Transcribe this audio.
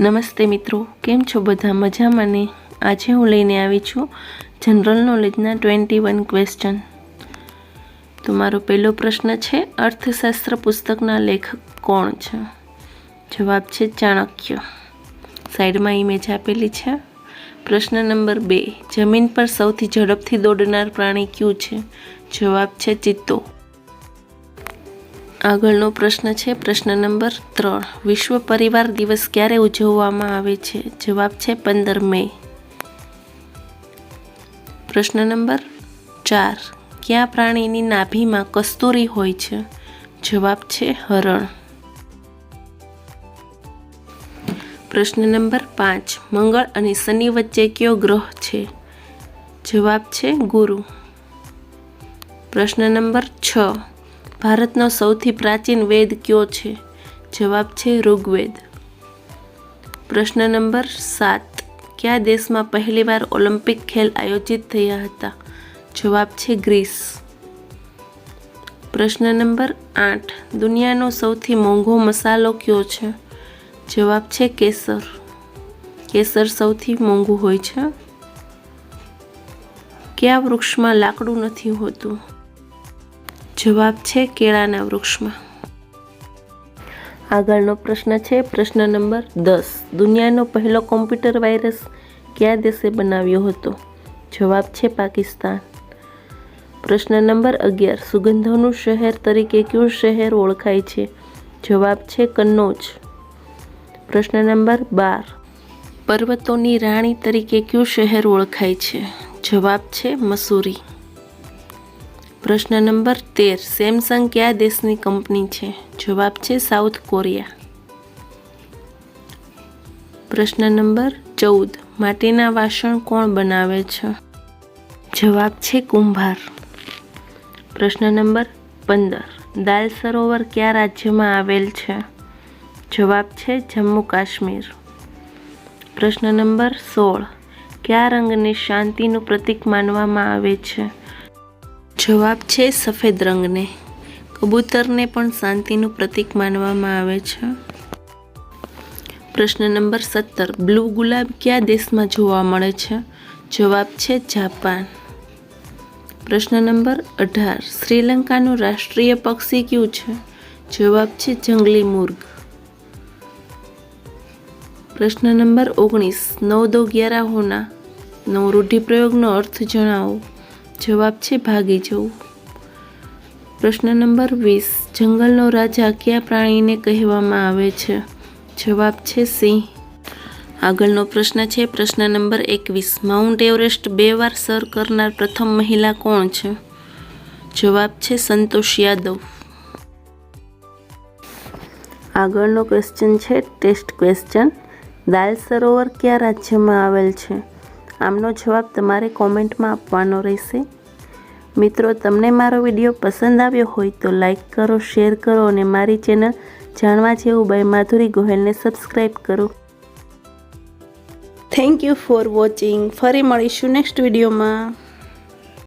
નમસ્તે મિત્રો, કેમ છો બધા? મજામાં ને? આજે હું લઈને આવી છું જનરલ નોલેજના ટ્વેન્ટી વન ક્વેશ્ચન તો મારો પહેલો પ્રશ્ન છે, અર્થશાસ્ત્ર પુસ્તકના લેખક કોણ છે? જવાબ છે ચાણક્ય. સાઈડમાં ઇમેજ આપેલી છે. પ્રશ્ન નંબર બે, જમીન પર સૌથી ઝડપથી દોડનાર પ્રાણી કયું છે? જવાબ છે ચિત્તો. આગળનો પ્રશ્ન છે, પ્રશ્ન નંબર ત્રણ. વિશ્વ પરિવાર દિવસ ક્યારે ઉજવવામાં આવે છે? જવાબ છે પંદર મે. પ્રશ્ન નંબર ચાર. કયા પ્રાણીની નાભીમાં કસ્તુરી હોય છે? જવાબ છે હરણ. પ્રશ્ન નંબર પાંચ. મંગળ અને શનિ વચ્ચે કયો ગ્રહ છે? જવાબ છે ગુરુ. પ્રશ્ન નંબર છ. ભારતનો સૌથી પ્રાચીન વેદ કયો છે? જવાબ છે ઋગ્વેદ. પ્રશ્ન નંબર સાત. કયા દેશમાં પહેલીવાર ઓલિમ્પિક ખેલ આયોજિત થયા હતા? જવાબ છે ગ્રીસ. પ્રશ્ન નંબર આઠ. દુનિયાનો સૌથી મોંઘો મસાલો કયો છે? જવાબ છે કેસર. કેસર સૌથી મોંઘું હોય છે. કયા વૃક્ષમાં લાકડું નથી હોતું? જવાબ છે કેળાના વૃક્ષમાં. આગળનો પ્રશ્ન છે પ્રશ્ન નંબર દસ. દુનિયાનો પહેલો કોમ્પ્યુટર વાયરસ કયા દેશે બનાવ્યો હતો? જવાબ છે પાકિસ્તાન. પ્રશ્ન નંબર અગિયાર. સુગંધોનું શહેર તરીકે કયું શહેર ઓળખાય છે? જવાબ છે કન્નોજ. પ્રશ્ન નંબર બાર. પર્વતોની રાણી તરીકે કયું શહેર ઓળખાય છે? જવાબ છે મસૂરી. પ્રશ્ન નંબર તેર. સેમસંગ કયા દેશની કંપની છે? જવાબ છે સાઉથ કોરિયા. પ્રશ્ન નંબર ચૌદ. માટીના વાસણ કોણ બનાવે છે? જવાબ છે કુંભાર. પ્રશ્ન નંબર પંદર. દાલ સરોવર કયા રાજ્યમાં આવેલ છે? જવાબ છે જમ્મુ કાશ્મીર. પ્રશ્ન નંબર સોળ. કયા રંગને શાંતિનું પ્રતીક માનવામાં આવે છે? જવાબ છે સફેદ રંગને. કબૂતરને પણ શાંતિનું પ્રતીક માનવામાં આવે છે. પ્રશ્ન નંબર સત્તર. બ્લુ ગુલાબ કયા દેશમાં જોવા મળે છે? જવાબ છે જાપાન. પ્રશ્ન નંબર અઢાર. શ્રીલંકાનું રાષ્ટ્રીય પક્ષી કયું છે? જવાબ છે જંગલી મુર્ગ. પ્રશ્ન નંબર ઓગણીસ. નવ દો ગ્યારા હોના. નો રૂઢિપ્રયોગનો અર્થ જણાવો. જવાબ છે ભાગી જવું. પ્રશ્ન નંબર વીસ. જંગલનો રાજા કયા પ્રાણીને કહેવામાં આવે છે? જવાબ છે સિંહ. આગળનો પ્રશ્ન છે, પ્રશ્ન નંબર એકવીસ. માઉન્ટ એવરેસ્ટ બે વાર સર કરનાર પ્રથમ મહિલા કોણ છે? જવાબ છે સંતોષ યાદવ. આગળનો ક્વેશ્ચન છે ટેસ્ટ ક્વેશ્ચન દાલ સરોવર કયા રાજ્યમાં આવેલ છે? આમનો જવાબ તમારે કોમેન્ટમાં આપવાનો રહેશે. મિત્રો, તમને મારો વીડિયો પસંદ આવ્યો હોય તો લાઈક કરો, શેર કરો અને મારી ચેનલ જાણવા જેવું બાય માધુરી ગોહેલને સબસ્ક્રાઈબ કરો. થેન્ક યુ ફોર વોચિંગ ફરી મળીશું નેક્સ્ટ વિડીયોમાં